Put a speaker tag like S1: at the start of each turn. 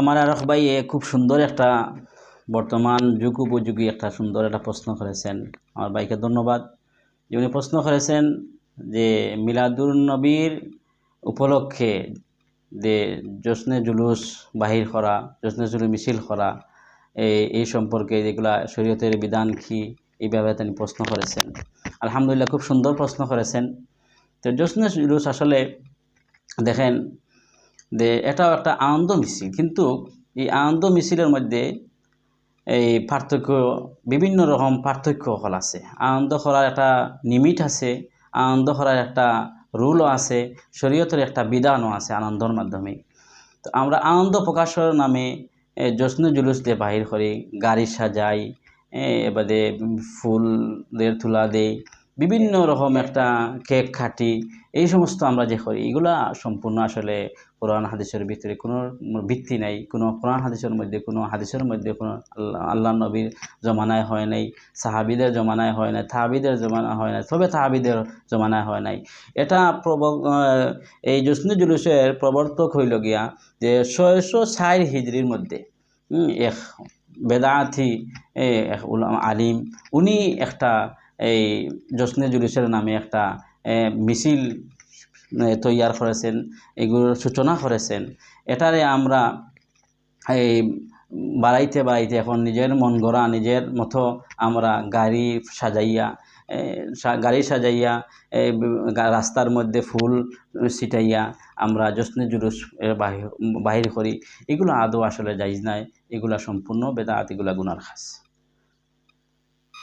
S1: আমার আরক ভাই খুব সুন্দর একটা বর্তমান যুগ উপযোগী একটা সুন্দর একটা প্রশ্ন করেছেন। আমার ভাইকে ধন্যবাদ। যে উনি প্রশ্ন করেছেন যে মিলাদুল নবীর উপলক্ষে যে জশ্নে জুলুস বাহির করা জশ্নে জুলুস মিছিল করা এই এই সম্পর্কে যেগুলা শরীয়তের বিধান কি, এইভাবে তিনি প্রশ্ন করেছেন। আলহামদুলিল্লাহ খুব সুন্দর প্রশ্ন করেছেন। তো জশ্নে জুলুস আসলে দেখেন যে এটাও একটা আনন্দ মিছিল। কিন্তু এই আনন্দ মিছিলের মধ্যে এই পার্থক্য, বিভিন্ন রকম পার্থক্য হল আছে। আনন্দ করার একটা নিমিট আছে, আনন্দ করার একটা রুলও আছে, শরীয়তের একটা বিধানও আছে আনন্দর মাধ্যমে। তো আমরা আনন্দ প্রকাশের নামে জশ্ন জুলুস দিয়ে বাহির করি, গাড়ি সাজাই এবারে ফুলের তুলা দেই বিভিন্ন রকম একটা কেক খাটি, এই সমস্ত আমরা যে করি, এগুলা সম্পূর্ণ আসলে কোরআন, হাদিসের ভিতরে কোনো ভিত্তি নাই। কোনো কোরআন, হাদিসের মধ্যে, কোনো হাদিসের মধ্যে কোনো আল্লাহ নবীর জমানায় হয় নাই, সাহাবিদের জমানায় হয় নাই, তাহাবিদের জমানা হয় নাই তবে তাহাবিদের জমানায় হয় নাই। এটা প্রব এই জসনু জুলুসের প্রবর্তক হইল গিয়া যে ছয়শো ষাট হিজড়ির মধ্যে এক বেদাথি আলিম, উনি একটা এই জসনে জুলুসের নামে একটা মিছিল তৈয়ার করেছেন, এগুলোর সূচনা করেছেন। এটারে আমরা এই বাড়াইতে বাড়াইতে এখন নিজের মন গড়া, নিজের মতো আমরা গাড়ি সাজাইয়া গাড়ি সাজাইয়া রাস্তার মধ্যে ফুল ছিটাইয়া আমরা জশ্নে জুলুস বাহির করি। এগুলো আদৌ আসলে যাইজ নাই, এগুলা সম্পূর্ণ বেদাত, এগুলা গুনার খাস।